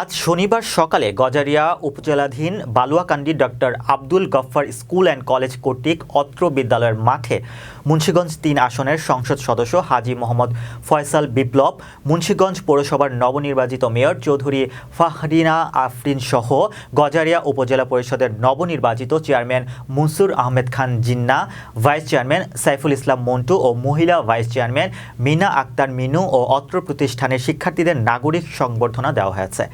আজ শনিবার সকালে Gazaria উপজেলাধীন Baluakandi doctor Abdul Gaffar school and college কর্তৃক অত্র বিদ্যালয়ের মাঠে মুন্সীগঞ্জ তিন আসনের সংসদ সদস্য হাজি মোহাম্মদ ফয়সাল বিপ্লব, মুন্সীগঞ্জ পৌরসভার নবনির্বাচিত মেয়র চৌধুরী ফাহরিনা আফরিন সহ গজারিয়া উপজেলা পরিষদের নবনির্বাচিত chairman Munsur Ahmed Khan Jinna, vice chairman Saiful Islam Montu ও মহিলা ভাইস চেয়ারম্যান মিনা আক্তার মিনু ও অত্র প্রতিষ্ঠানের শিক্ষার্থীদের নাগরিক সংবর্ধনা দেওয়া হয়েছে।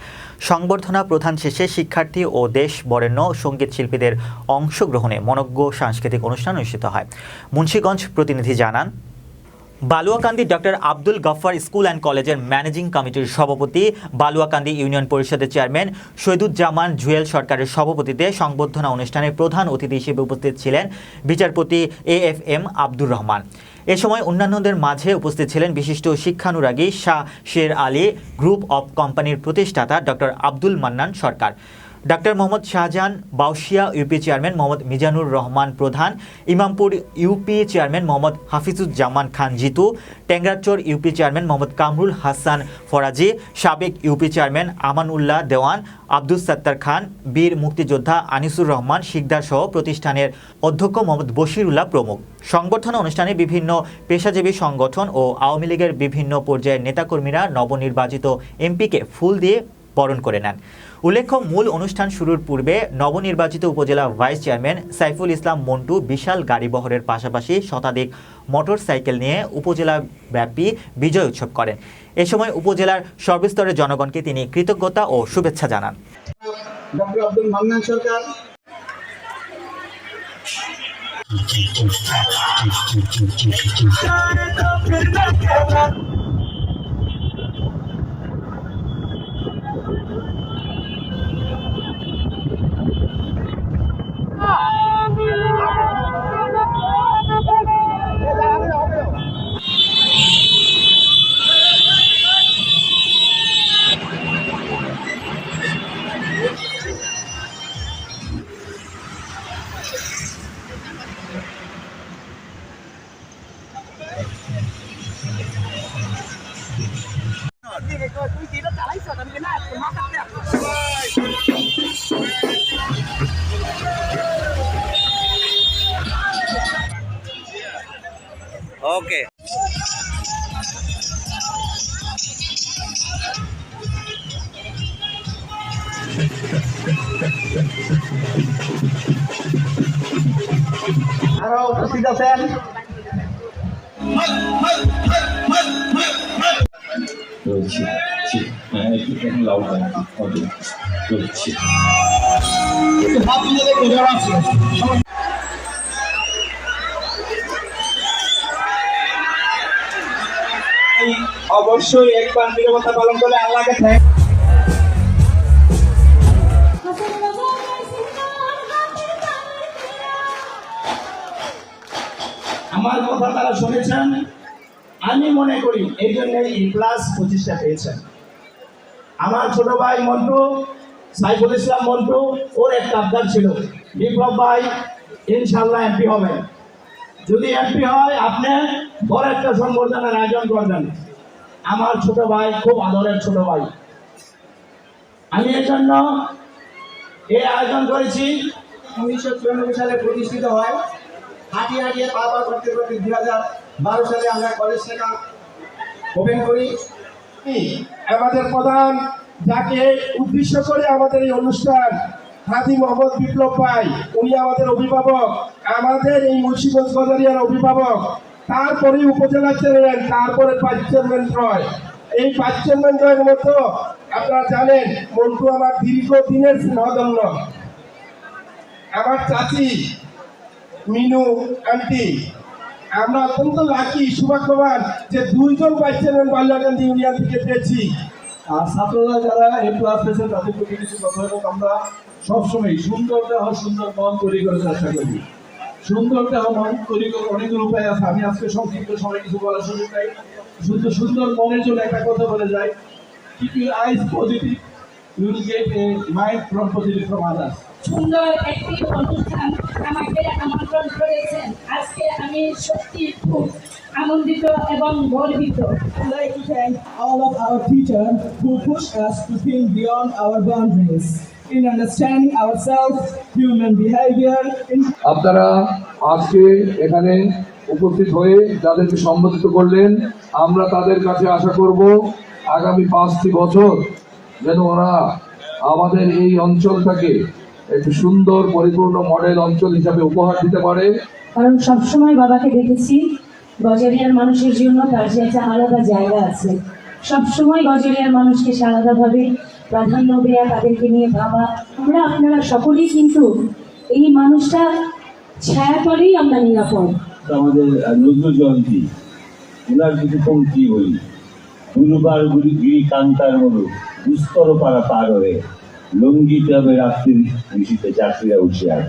সংবর্ধনা প্রধান শেষে শিক্ষার্থী ও দেশ বরেণ্য সংগীত শিল্পীদের অংশগ্রহণে মনজ্ঞ সাংস্কৃতিক অনুষ্ঠান অনুষ্ঠিত হয়। মুন্সীগঞ্জ প্রতিনিধি জানান Baluakandi doctor Abdul Gaffar school and কলেজের ম্যানেজিং কমিটির সভাপতি, বালুয়াকান্দি ইউনিয়ন পরিষদের চেয়ারম্যান শহীদুজ্জামান জুয়েল সরকারের সভাপতিতে সংবর্ধনা অনুষ্ঠানে প্রধান অতিথি হিসেবে উপস্থিত ছিলেন বিচারপতি A F M Abdur Rahman. এ সময় অন্যান্যদের মাঝে উপস্থিত ছিলেন বিশিষ্ট শিক্ষানুরাগী শাহ শের আলী, গ্রুপ অব কোম্পানির প্রতিষ্ঠাতা doctor Abdul Mannan Sarkar. Doctor Mohammad Shahjahan Baushia, UP chairman Mohammad Mizanur Rahman Prodhan, Imampur, UP chairman Mohammad Hafizuzzaman Khan Jitu Tengrachar UP chairman Mohammad Kamrul Hasan Faraji, সাবেক ইউপি চেয়ারম্যান আমানুল্লাহ দেওয়ান আব্দুল সত্তার খান, বীর মুক্তিযোদ্ধা আনিসুর রহমান, শিকদার সহ প্রতিষ্ঠানের অধ্যক্ষ মোহাম্মদ বশিরুল্লাহ প্রমুখ। সংবর্ধনা অনুষ্ঠানে বিভিন্ন পেশাজীবী সংগঠন ও আওয়ামী লীগের বিভিন্ন পর্যায়ের নেতাকর্মীরা নবনির্বাচিত এমপিকে ফুল দিয়ে বরণ করে নেন। উল্লেখ্য মূল অনুষ্ঠান শুরুর পূর্বে নবনির্বাচিত উপজেলা ভাইস চেয়ারম্যান সাইফুল ইসলাম মন্টু বিশাল গাড়িবহরের পাশাপাশি শতাধিক মোটর সাইকেল নিয়ে উপজেলা ব্যাপী বিজয় উৎসব করেন। এ সময় উপজেলার সর্বস্তরের জনগণকে তিনি কৃতজ্ঞতা ও শুভেচ্ছা জানান। ডক্টর আব্দুল মান্নান সরকার। ওকে আরও উপস্থিত আছেন? রয়েছে। হ্যাঁ একটু লাউড দেখো যারা আছে। অবশ্যই একবার নিরবতা পালন করে আল্লাহকে আমার কথা তারা শুনেছেন? আমি মনে করি এই জন্য এই ক্লাস পঁচিশটা পেয়েছেন। আমার ছোট ভাই মন্টু, সাইফুল ইসলাম মন্টু, ওর একটা আবদার ছিল, বিপ্লব ভাই ইনশাল্লাহ এমপি হবেন যদি এমপি হয়, আপনি বড় একটা সংবর্ধনার আয়োজন করবেন। আমার ছোট ভাই খুব আদরের ছোট ভাই। আমি এর জন্য এই আয়োজন করেছি। উনিশশো চুরানব্বই সালে প্রতিষ্ঠিত হয়। হাঁটিয়ে হাঁটিয়ে পা পা করতে করতে দুই হাজার বারো সালে আমরা কলেজ থেকে ওপেন করি। আমাদের প্রধান যাকে উদ্দেশ্য করে আমাদের এই অনুষ্ঠান, হাজি মোহাম্মদ বিপ্লব পাই উনি আমাদের অভিভাবক, আমাদের এই মুন্সিগঞ্জ গজারিয়ার অভিভাবক। তারপরে উপজেলা চেয়ারম্যান, তারপরে পাঁচ চেয়ারম্যান রয়। এই পাঁচ চেয়ারম্যান জয়ের মতো আপনারা জানেন, মন্টু আমার দীর্ঘদিনের স্নেহদন্য আমার চাচি মিনু, আন্টি, আমরা অত্যন্ত লাকি সৌভাগ্যবান যে দুইজন ভাইস চেয়ারম্যান বাল্যাকান্দি ইউনিয়ন থেকে পেয়েছি। আর ছাত্ররা যারা এই ক্লাস পেয়েছে তাদের প্রতি কিছু কথা এবং আমরা সবসময় সুন্দর দেহ, সুন্দর মন তৈরি করে চেষ্টা করি। সুন্দর দেহ মন তৈরি অনেক উপায় আছে। আমি আজকে সংক্ষিপ্ত সময় কিছু বলার সুযোগ নাই। শুধু সুন্দর মনের জন্য একটা কথা বলে যাই। Keep your eyes positive you'll get a mind from positive from others. সুন্দর একটি অনুষ্ঠান আমাকে আমন্ত্রণ করেছেন। আজকে আমি সত্যি খুব আনন্দিত এবং গর্বিত। I'd like to thank all of our teachers who push us to think beyond our boundaries in understanding ourselves, human behavior, আপনারা আজকে এখানে উপস্থিত হয়ে যাদেরকে সম্বোধিত করলেন আমরা তাদের কাছে আশা করব আগামী পাঁচটি বছর যেন ওরা আমাদের এই অঞ্চলটাকে একটি সুন্দর পরিপূর্ণ মডেল অঞ্চল হিসাবে উপহার দিতে পারে। কারণ সবসময় বাবাকে দেখেছি গজারিয়ার মানুষের জন্য তার যে একটা আলাদা জায়গা আছে। সবসময় গজারিয়ার মানুষকে সে আলাদাভাবে প্রাধান্য দেয়া তাদেরকে নিয়ে ভাবা। আমরা আপনারা সকলেই কিন্তু এই মানুষটা ছায়া ছায়াতলেই আমরা নিরাপদ। আমাদের নজরুল জয়ন্তী। ওনার কিছু পঙ্ক্তি বলি? গুরুবার গুরু গিরি কান্তার মরু দুস্তর পাড়া পার হয়ে। লঙ্গিতে হবে রাত্রির ঋষিতে যাত্রীরা হুঁশিয়ার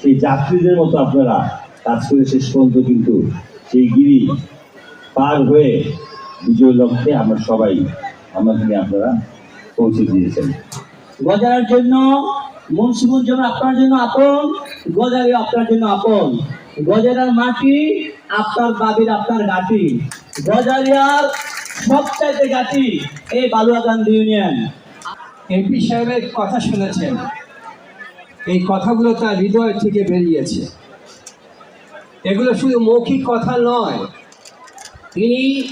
সেই যাত্রীদের মতো আপনারা কাজ করে শেষ পর্যন্ত কিন্তু সেই গিরি পার হয়ে বিজয় লক্ষ্যে আমরা সবাই আমাদের আপনারা পৌঁছে দিয়েছেন। গজার জন্য যেমন আপনার জন্য আপন, গজারি আপনার জন্য আপন। গজারার মাটি আপনার বাবির, আপনার গাটি গজারিয়ার সবচাইতে গাটি এই বালুয়াকান্দ ইউনিয়ন। এমপি সাহেবের কথা শুনেছেন। এই কথাগুলো তার হৃদয় থেকে বেরিয়েছে। এগুলো শুধু মৌখিক কথা নয়। তিনি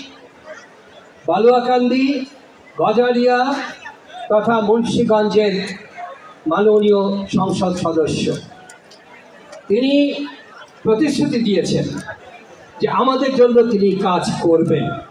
বালুয়াকান্দি, গজারিয়া তথা মুন্সীগঞ্জের মাননীয় সংসদ সদস্য। তিনি প্রতিশ্রুতি দিয়েছেন যে আমাদের জন্য তিনি কাজ করবেন।